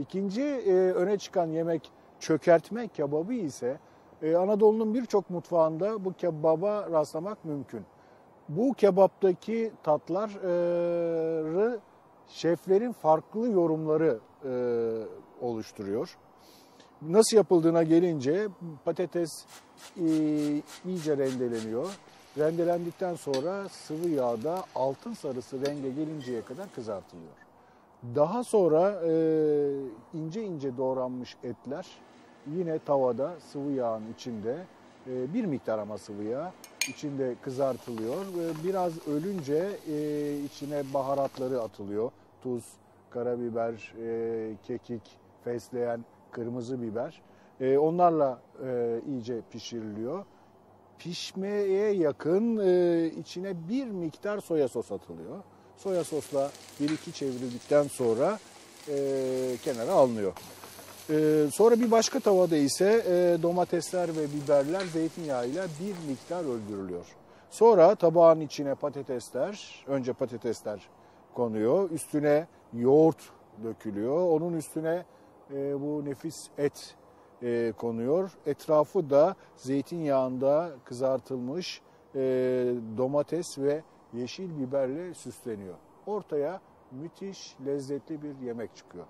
İkinci e, öne çıkan yemek çökertme kebabı ise e, Anadolu'nun birçok mutfağında bu kebaba rastlamak mümkün. Bu kebaptaki tatları şeflerin farklı yorumları e, oluşturuyor. Nasıl yapıldığına gelince patates e, iyice rendeleniyor. Rendelendikten sonra sıvı yağda altın sarısı renge gelinceye kadar kızartılıyor. Daha sonra e, ince ince doğranmış etler yine tavada sıvı yağın içinde e, bir miktar ama sıvı yağ içinde kızartılıyor. Ve biraz ölünce e, içine baharatları atılıyor. Tuz, karabiber, e, kekik, fesleğen, kırmızı biber. E, onlarla e, iyice pişiriliyor. Pişmeye yakın e, içine bir miktar soya sos atılıyor. Soya sosla bir iki çevrildikten sonra e, kenara alınıyor. E, sonra bir başka tavada ise e, domatesler ve biberler zeytinyağıyla bir miktar öldürülüyor. Sonra tabağın içine patatesler, önce patatesler konuyor. Üstüne yoğurt dökülüyor. Onun üstüne e, bu nefis et e, konuyor. Etrafı da zeytinyağında kızartılmış e, domates ve yeşil biberle süsleniyor. Ortaya müthiş lezzetli bir yemek çıkıyor.